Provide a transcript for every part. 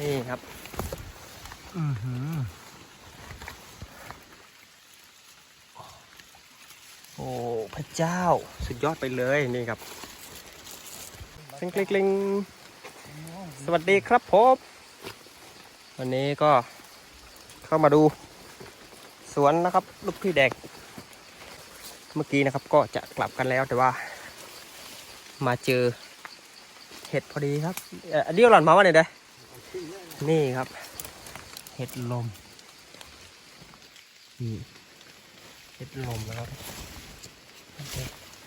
นี่ครับ อือหือโอ้พระเจ้าสุดยอดไปเลยนี่ครับกลิ้งกลิ้งกลิ้งสวัสดีครับผมวันนี้ก็เข้ามาดูสวนนะครับ ลูกพี่แดงเมื่อกี้นะครับก็จะกลับกันแล้วแต่ว่า มาเจอเห็ดพอดีครับเอ่ออันนี้หล่อนมาว่าไหนเด้อ นี่ครับ เห็ดลมนี่เห็ดลมนะครับ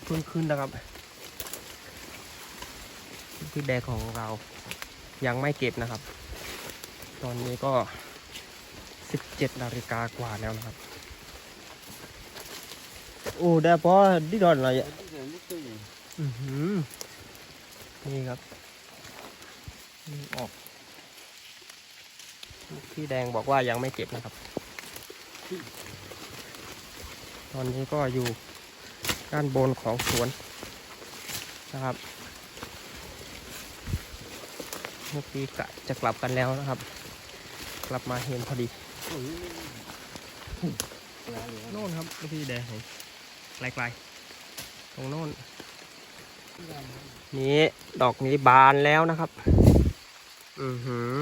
ขึ้นขึ้นนะครับพี่แดงของเรายังไม่เก็บนะครับ ตอนนี้ก็ 17นาฬิกากว่าแล้วนะครับ โอ้ได้พอดิดอนอะไรอะอือหือนี่ครับนี่ออก พี่แดงบอกว่ายังไม่เก็บนะครับ ตอนนี้ก็อยู่ด้านบนของสวนนะครับเมื่อกี้กะจะกลับกันแล้วนะครับ กลับมาเห็นพอดีโน่นครับพี่แดงเห็นไกลๆตรงโน่นนี่ดอกนี้บานแล้วนะครับ อือหือ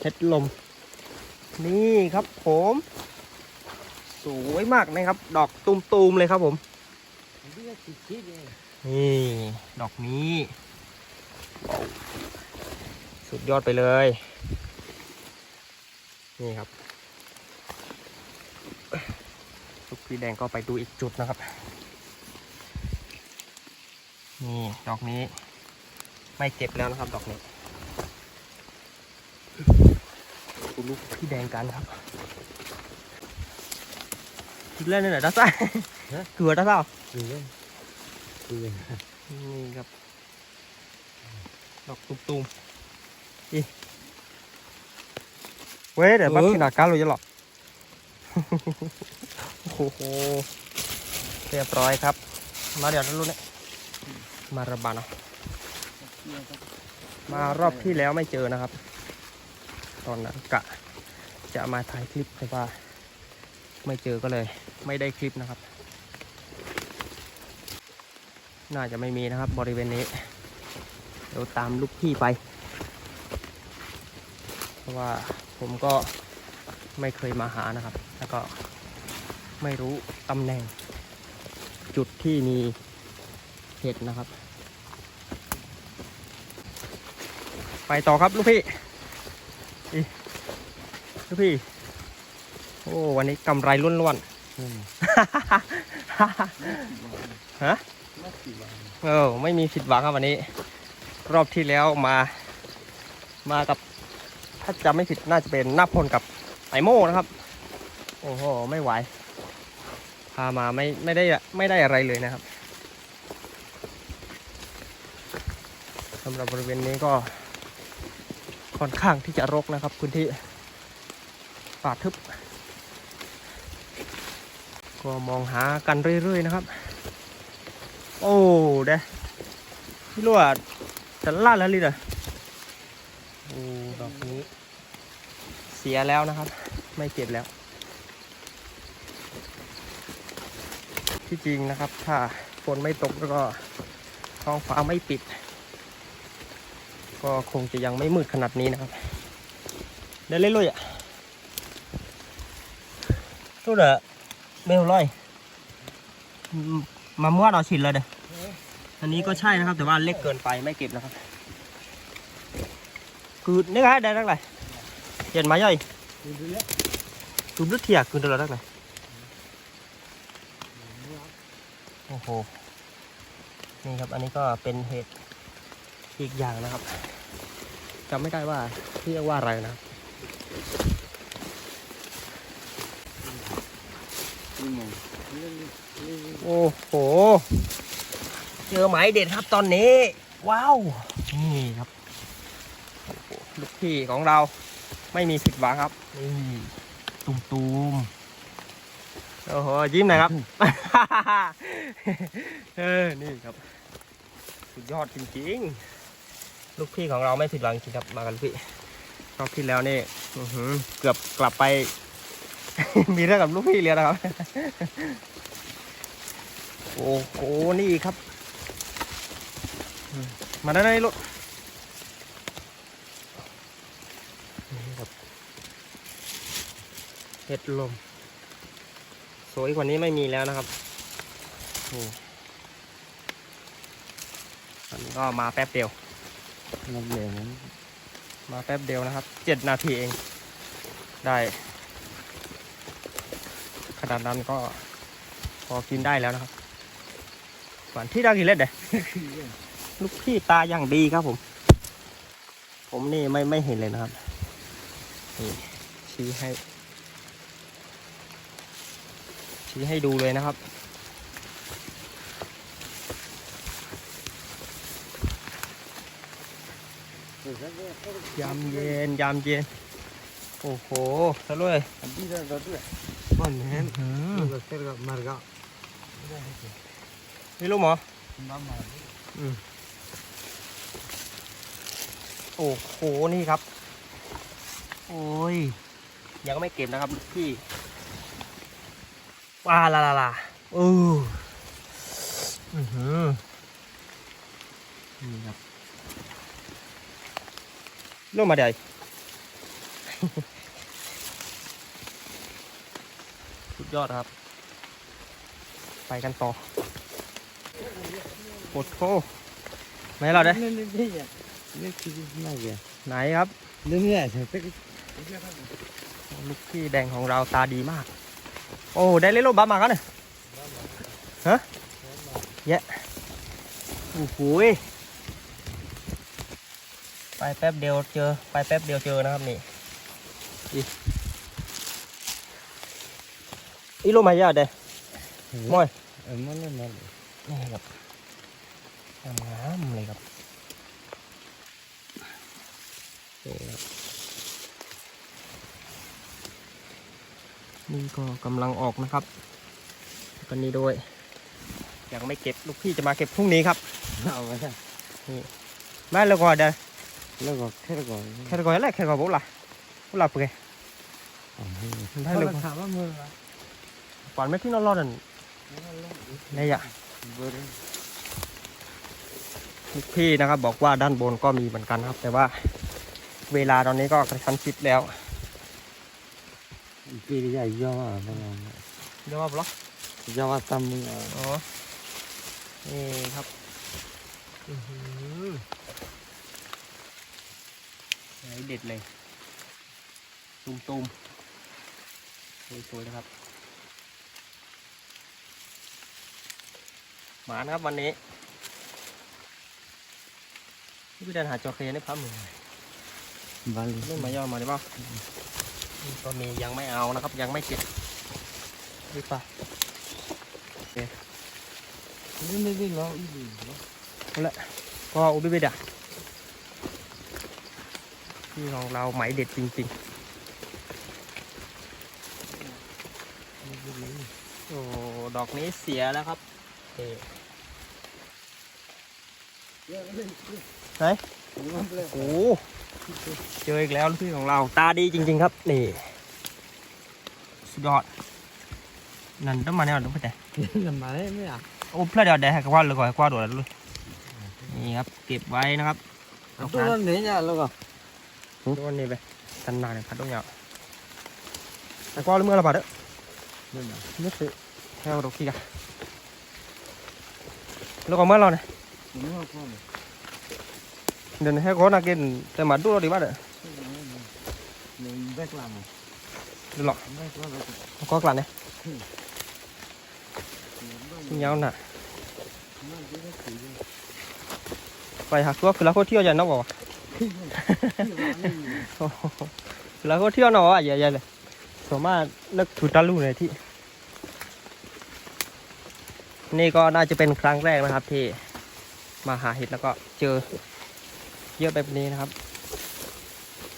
เห็ดลม นี่ครับผม สวยมากนะครับ ดอกตูมๆเลยครับผม นี่ ดอกนี้สุดยอดไปเลย นี่ครับลูกพี่แดงก็ไปดูอีกจุดนะครับ นี่ ดอกนี้ ไม่เก็บแล้วนะครับ ดอกนี้ ดูลูกพี่แดงกันครับคิดเล่นนี่ไหนด้าซ่าเกลือด้าซ่านี่ครับดอกตุ้มๆอีเว้ยเดี๋ยวปั๊บขนาดการเลยจะหรอโอ้โหเรียบร้อยครับ มาเดี๋ยวรุ่นนี้มาระบาดเนาะมารอบที่แล้วไม่เจอนะครับ ตอนนั้นกะจะมาถ่ายคลิปแต่ว่า ไม่เจอก็เลย ไม่ได้คลิปนะครับ น่าจะไม่มีนะครับบริเวณนี้ เดี๋ยวตามลูกพี่ไป เพราะว่าผมก็ไม่เคยมาหานะครับ แล้วก็ไม่รู้ตำแหน่ง จุดที่มีเห็ดนะครับ ไปต่อครับลูกพี่ อีลูกพี่ โอ้ วันนี้กำไรล้วนๆฮะเออไม่มีผิดหวังครับวันนี้ รอบที่แล้วมา มากับ ถ้าจำไม่ผิดน่าจะเป็นหน้าพลกับไอโม่นะครับ โอ้โห ไม่ไหว พามาไม่ไม่ได้ไม่ได้อะไรเลยนะครับสำหรับบริเวณนี้ก็ ค่อนข้างที่จะรกนะครับพื้นที่ป่าทึบ ก็มองหากันเรื่อยๆนะครับ โอ้เด้พี่ลวดจะลาดแล้วลิดอะโอ้ดอกนี้ เสียแล้วนะครับ ไม่เก็บแล้ว ที่จริงนะครับ ถ้าฝนไม่ตกแล้วก็ท้องฟ้าไม่ปิด ก็คงจะยังไม่มืดขนาดนี้นะครับ เดี๋ยวเล่นลุยอะตู้เด้อเบลลอยอืมามั่วเราฉินเลยเด้ออันนี้ก็ใช่นะครับ แต่ว่าเล็กเกินไปไม่เก็บนะครับ คือนี่ไงได้ทั้งไหนเห็นไหมย่อยตูบลึกเทียคือตัวละทั้งไหนโอ้โห นี่ครับ อันนี้ก็เป็นเห็ดอีกอย่างนะครับ จำไม่ได้ว่าเรียกว่าอะไรนะครับโอ้โห เจอหมายเด็ดครับตอนนี้ ว้าว นี่ครับโอ้โหลูกพี่ของเราไม่มีผิดหวังครับนี่ตุมตุมๆโอ้โห ยิ้มหน่อยครับ เออ นี่ครับ สุดยอดจริงๆ ลูกพี่ของเราไม่ผิดหวังจริงครับมากันพี่รอบที่แล้วนี่อือเกือบกลับไป มีเรื่องกับลูกพี่เลี้ยนะครับ โอ้โหนี่ครับ มาได้ในรถเห็ดลม สวยกว่านี้ไม่มีแล้วนะครับนี่อันนี้ก็มาแป๊บเดียว นับเหลวมาแป๊บเดียวนะครับเจ็ดนาทีเอง ได้ ขนาดนั้นก็พอกินได้แล้วนะครับหวานที่ได้กินเล็ดเด้ลูกพี่ตาอย่างดีครับผม ผมนี่ไม่ไม่เห็นเลยนะครับ นี่ชี้ให้ ชี้ให้ดูเลยนะครับ ยามเย็นยามเย็น โอ้โหซะเลยอันที่เราตัวบ้านแหนเราเสร็จก็มาก็นี่ลูกหมอมามาโอ้โห นี่ครับ โอ้ย ยังไม่เก็บนะครับพี่ว้าลาลาลาเอออือหือนี่ครับ ลูกมาเดี๋ยวสุดยอดครับ ไปกันต่อโอ้โหไหนเราเด้นี่นี่นี่นี่คือน่าเกลียดไหนครับนี่นี่เสร็จก็ลูกพี่แดงของเราตาดีมาก โอ้ได้เล่นรถบัสมากันเนี่ยฮะเยะโอ้โหย ไปแป๊บเดียวเจอ ไปแป๊บเดียวเจอนะครับนี่อีอีลูกมาเยอะเด้มอยเออมันนั่นนั่นนี่ครับงามๆเลยครับนี่ครับนี่ก็กำลังออกนะครับกันนี้ด้วย ยังไม่เก็บลูกพี่จะมาเก็บพรุ่งนี้ครับเอาไว้ไม่เลยก่อนเดี๋ยว แล้วก็แค่ก่อนแค่ก่อนแหละแค่ก่อนบุหล่ะบุหล่ะเปื่อยได้เลยถามว่ามือก่อนไม่ที่นอนรอนั่นนี่อะเบอร์ลูกพี่นะครับบอกว่าด้านบนก็มีเหมือนกันครับ แต่ว่าเวลาตอนนี้ก็กระชั้นชิดแล้วปีใหญ่ย่อมาประมาณเดี๋ยวว่าบล็อกย่อมาตั้มมืออ๋อนี่ครับอื้อหือไหน เด็ดเลยตุ้มๆสวยๆนะครับหมานะครับวันนี้นี่พี่เดินหาจอเคในพับมือบาลีเล่นมาย่อมาได้ป่ะนี่ก็มียังไม่เอานะครับ ยังไม่เก็บดีป่ะนี่นี่นี่เราอีกก็อุบิบิดอะ ที่ของเราไหมเด็ดจริงๆ โอ้ดอกนี้เสียแล้วครับเอ๊ะไหนโอ้โหเจออีกแล้วลูกพี่ของเราตาดีจริง ๆ ครับ นี่ สุดยอด นั่นต้องมาแนวต้องไปแต่ลำบากไม่อะโอ้เพื่อเดี๋ยวเดี๋ยวให้กวาดเลยก่อนให้กวาดด่วนเลยนี่ครับ เก็บไว้นะครับเอาตัวพัดนี้เนี่ยแล้วก็ โดนนี่ไปทันนานเลยพัดต้องยาวแต่กวาดเมื่อระบาดเด้อนี่นะนึกถึงแค่ดอกขี้กันแล้วก็เมื่อเราเนี่ยนี่ว่าพ่อเดินให้คนนักกินแต่มาดูเราดีบ้าเด้อนี่แบกลำดูหรอกแบกลำเอาก็กลั่นเนี่ยยาวหน่ะไปหักตัวคือเราโคตรเที่ยวใหญ่นอกบ อกว่าโอ้โหคือเที่ยวนออะใหญ่ๆเลยสมมตินึกถูตาลูเลยที่ นี่ก็น่าจะเป็นครั้งแรกนะครับ ที่มาหาเห็ดแล้วก็เจอเยอะแบบนี้นะครับ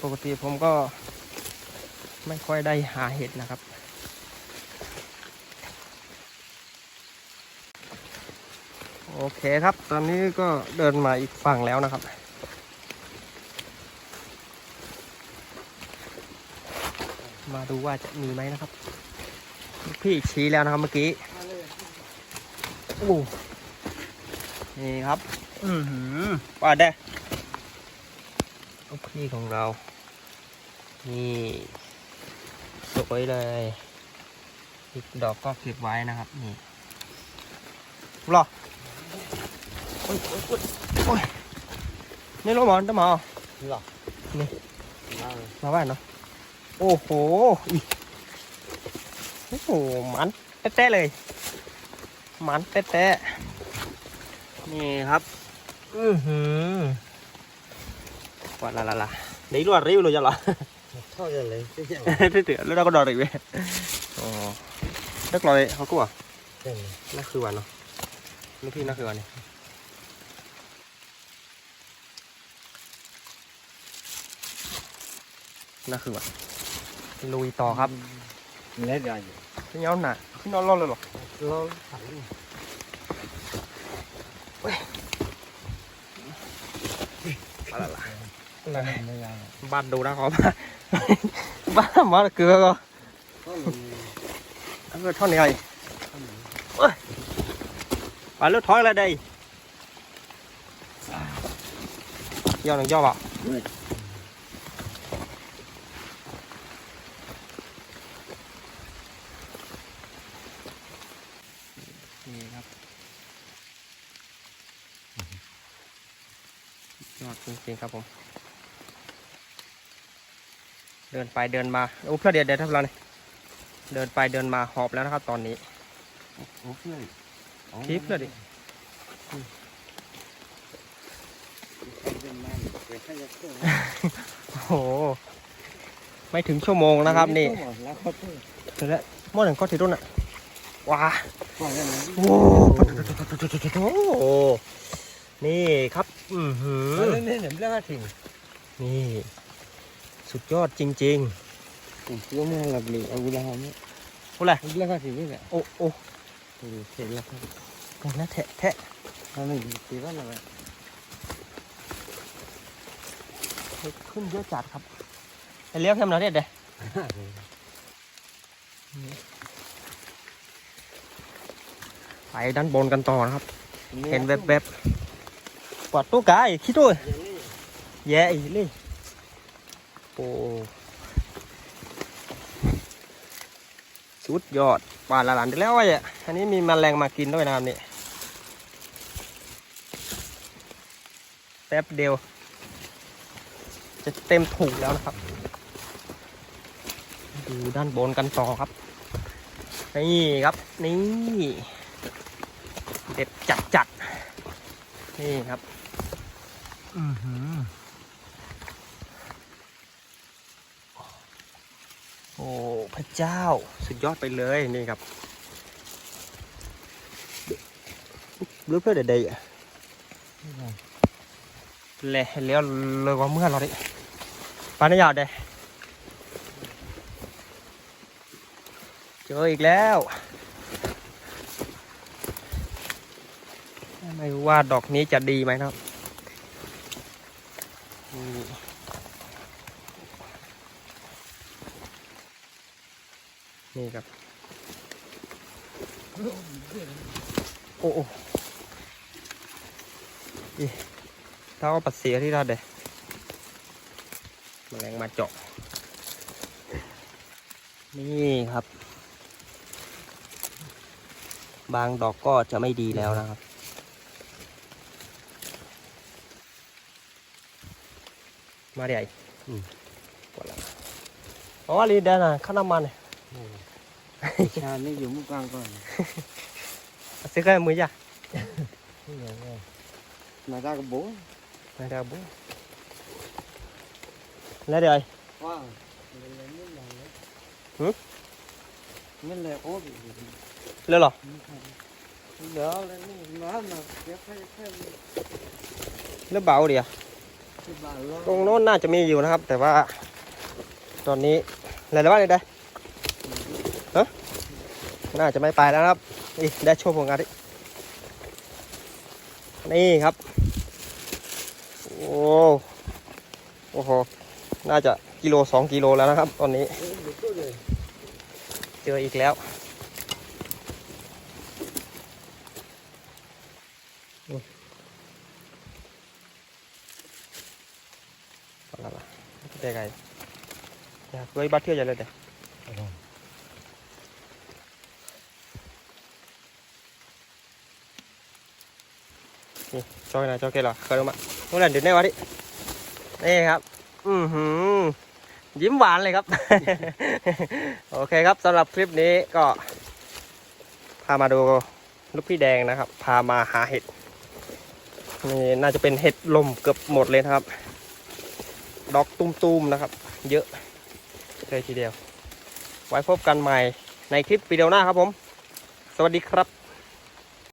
ปกติผมก็ไม่ค่อยได้หาเห็ดนะครับโอเคครับ ตอนนี้ก็เดินมาอีกฝั่งแล้วนะครับ มาดูว่าจะมีไหมนะครับ พี่ชี้แล้วนะครับเมื่อกี้โอ้นี่ครับ อือหือว่าได้ลูกพี่ของเรา นี่สวยเลยอีกดอกก็เก็บไว้นะครับ นี่รอโอ้ยโอ้ยโอ้ยโอ้ยนี่รถหมอนตะหมอหรอนี่มามาบ้านเนาะ โอ้โหอีโอ้โหมันแต้ๆเลย มันแต้ๆนี่ครับ อือหือว่าละละละ đấy luôn riu luôn cho là เท่ากันเลยไม่ใช่ thế thì lúc đó có đòi được về ồ đất lòi họ cũng à ใช่ไหม nó khử vào nó nó khi nó khử vào này nó khử vào lùi to ค ลุยต่อครับเล็ดใหญ่ขึ้นยอนหนาขึ้นยอนรอดเลยหรอรอดอะไรล่ะบ้านดูนะครับบ้านมาเกือก็เท่าไหร่ไปเลือดถอยอะไรได้ย่อหนึ่งย่อเปล่าครับยอด จริงๆครับผม เดินไปเดินมาโอ้เพื่อเดี๋ยวเดี๋ยวทำเราเนี่ยเดินไปเดินมาหอบแล้วนะครับ ตอนนี้โอ้เพื่อนทิปเลยดิเป็นไม้เป็นข้าวเพื่อนโอ้โหไม่ถึงชั่วโมงนะครับนี่แล้วเขาเพื่อนเสร็จแล้วหม้อหนึ่งก็ถือรุ่นอะว้าก่อนกันนะโอ้โห นี่ครับ อือหือเรื่องนี้เนี่ยเรื่องอะไรถึงนี่ สุดยอดจริงผมคิดว่ามันหลับหรือเอากุหลาบเนี่ยๆโอ้ไรเรื่องอะไรถึงนี่แหละโอ้โอ้เสร็จแล้วครับโอ้นะแทะแทะทำไมตีว่าอะไรขึ้นเยอะจัดครับไปเลี้ยวแค่ไหนเนี่ยเด้ไปด้านบนกันต่อนะครับ เห็นแวบ ๆปอดตู้กายคิดด้วยแย่อีเลยโอ้สุดยอดปลาละหลานได้แล้วไอ้อะอันนี้มีแมลงมากินด้วยนะครับนี่แป๊บเดียว จะเต็มถุงแล้วนะครับ ดูด้านบนกันต่อครับ นี่ครับ นี่ เด็ดจัดจัดนี่ครับ อือหือโอ้พระเจ้า สุดยอดไปเลยนี่ครับเลือกเพื่อเด็ดๆเละเลี้ยวเลยว่าเมื่อเราดิปานยาวเด้เจออีกแล้ว ไม่รู้ว่าดอกนี้จะดีไหมครับนี่นี่ครับ โอ้โอ้ อีถ้าเอาปัดเสียที่เราเดะแมลงมาเจาะ นี่ครับ บางดอกก็จะไม่ดีแล้วนะครับมาใหญ่อืมกดแล้วอ๋อลีเดนอะข้าวน้ำมันเนี่ยชานี่อยู่มุกกลางก่อนซื้อกันมือจ้ะนี่ไง มาได้กับโบ้ไม่ได้บุ้แล้วเดี๋ยวว้าวมันเลยไม่หลังเลยหึมันเลยโอ้ยเร็วเหรอเดี๋ยวแล้วนี่มามาเดี๋ยวค่อยค่อยเร็วเบาเดี๋ยวที่บ้านเราตรงโน้นน่าจะมีอยู่นะครับ แต่ว่า ตอนนี้อะไรแล้วบ้างเนี่ยได้ฮะน่าจะไม่ไปแล้วนะครับนี่ได้โชว์ผลงานดินี่ครับ โอ้โอ้โห น่าจะกิโลสองกิโลแล้วนะครับ ตอนนี้ เจออีกแล้วอุ๊ยเอาละล่ะได้ไงอยากด้วยบัตรเที่ยวใหญ่เลยเด้ นี่จอยนะจอยเกลอเคยลงมาโน่นแหละดี๋ยวแน่วะดินี่ครับ อือหือยิ้มหวานเลยครับ โอเคครับสำหรับคลิปนี้ก็ พามาดูลูกพี่แดงนะครับ พามาหาเห็ดนี่น่าจะเป็นเห็ดลมเกือบหมดเลยนะครับ ดอกตุ้มๆนะครับ เยอะเลยทีเดียว ไว้พบกันใหม่ในคลิปวิดีโอหน้าครับผม สวัสดีครับ